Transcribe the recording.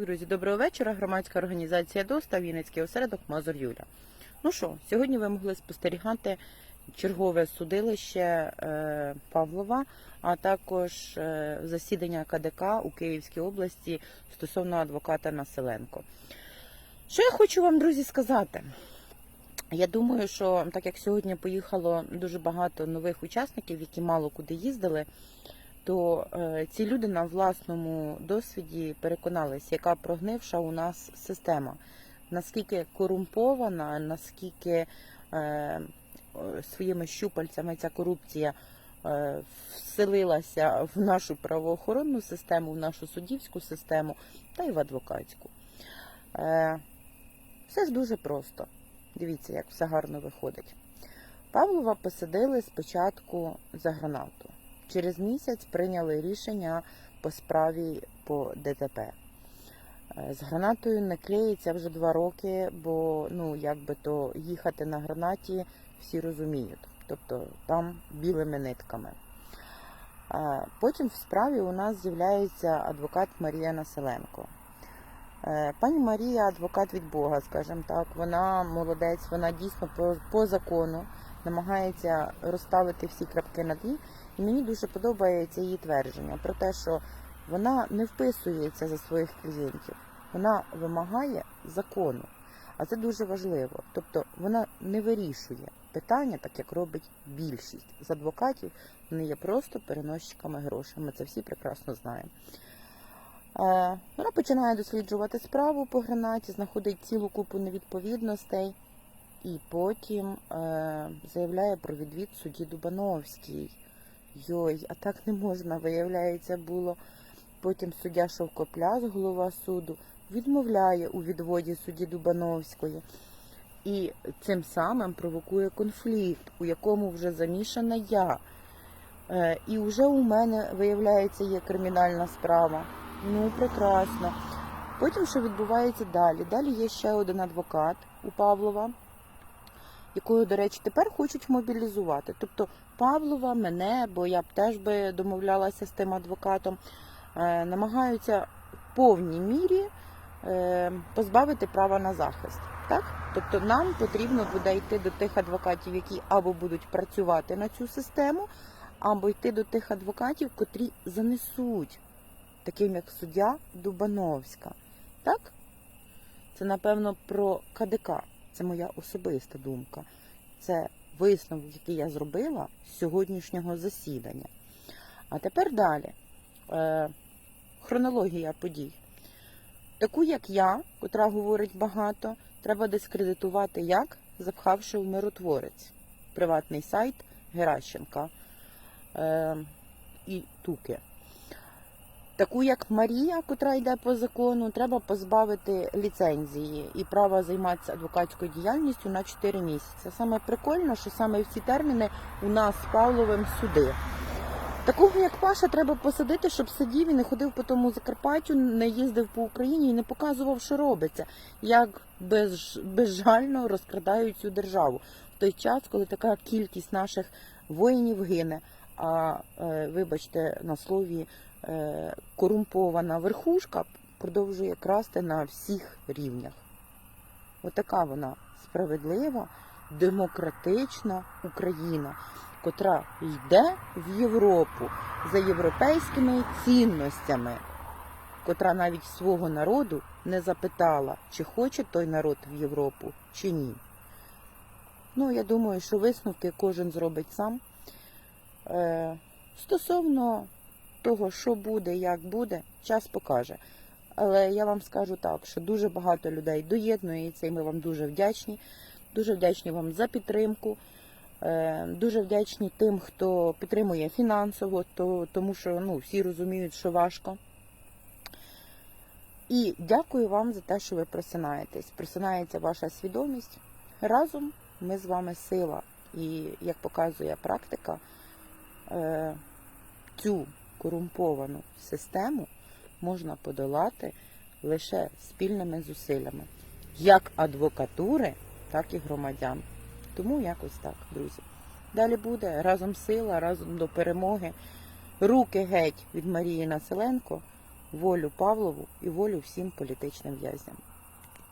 Друзі, доброго вечора. Громадська організація ДОСТА, Вінницький осередок Мазур Юля. Ну що, сьогодні ви могли спостерігати чергове судилище е, Павлова, а також е, засідання КДК у Київській області стосовно адвоката Населенко. Що я хочу вам, друзі, сказати? Я думаю, що так як сьогодні поїхало дуже багато нових учасників, які мало куди їздили, то е, ці люди на власному досвіді переконалися, яка прогнивша у нас система, наскільки корумпована, наскільки е, своїми щупальцями ця корупція е, вселилася в нашу правоохоронну систему, в нашу суддівську систему та й в адвокатську. Все ж дуже просто. Дивіться, як все гарно виходить. Павлова посадили спочатку за гранату. Через місяць прийняли рішення по справі по ДТП. Е, З гранатою не клеїться вже два роки, бо ну якби то їхати на гранаті всі розуміють. Тобто там білими нитками. Е, Потім в справі у нас з'являється адвокат Марія Населенко. Е, Пані Марія адвокат від Бога, скажімо так. Вона молодець, вона дійсно по, по закону намагається розставити всі крапки над «і». Мені дуже подобається її твердження про те, що вона не вписується за своїх клієнтів, вона вимагає закону. А це дуже важливо. Тобто вона не вирішує питання, так як робить більшість з адвокатів. Вони є просто переносчиками грошей. Ми це всі прекрасно знаємо. Е, Вона починає досліджувати справу по гранаті, знаходить цілу купу невідповідностей і потім е, заявляє про відвід судді Дубановській. Йой, а так не можна, виявляється, було. Потім суддя Шовкопляс, голова суду, відмовляє у відводі судді Дубановської. І цим самим провокує конфлікт, у якому вже замішана я. Е, І вже у мене, виявляється, є кримінальна справа. Ну, прекрасно. Потім що відбувається далі? Далі є ще один адвокат у Павлова, якого, до речі, тепер хочуть мобілізувати. Тобто Павлова, мене, бо я б теж би домовлялася з тим адвокатом, е, намагаються в повній мірі е, позбавити права на захист. Так? Тобто нам потрібно буде йти до тих адвокатів, які або будуть працювати на цю систему, або йти до тих адвокатів, котрі занесуть, таким як суддя Дубановська. Так? Це, напевно, про КДК. Це моя особиста думка. Це висновок, який я зробила з сьогоднішнього засідання. А тепер далі. Е, хронологія подій. Таку, як я, котра говорить багато, треба дискредитувати як, запхавши в миротворець. Приватний сайт Геращенка е, і Туки. Таку, як Марія, котра йде по закону, треба позбавити ліцензії і права займатися адвокатською діяльністю на 4 місяці. Саме прикольно, що саме в ці терміни у нас з Павловим суди. Такого, як Паша, треба посадити, щоб сидів і не ходив по тому Закарпаттю, не їздив по Україні і не показував, що робиться, як без, безжально розкрадають цю державу в той час, коли така кількість наших воїнів гине. А е, вибачте на слові, корумпована верхушка продовжує красти на всіх рівнях. Отака вона справедлива, демократична Україна, котра йде в Європу за європейськими цінностями, котра навіть свого народу не запитала, чи хоче той народ в Європу, чи ні. Ну, я думаю, що висновки кожен зробить сам. Е, стосовно того, що буде, як буде, час покаже. Але я вам скажу так, що дуже багато людей доєднується, і ми вам дуже вдячні. Дуже вдячні вам за підтримку. Е, Дуже вдячні тим, хто підтримує фінансово, то, тому що ну, всі розуміють, що важко. І дякую вам за те, що ви просинаєтесь. Просинається ваша свідомість. Разом ми з вами сила. І як показує практика, е, цю корумповану систему можна подолати лише спільними зусиллями, як адвокатури, так і громадян. Тому якось так, друзі. Далі буде разом сила, разом до перемоги. Руки геть від Марії Населенко волю Павлову і волю всім політичним в'язням.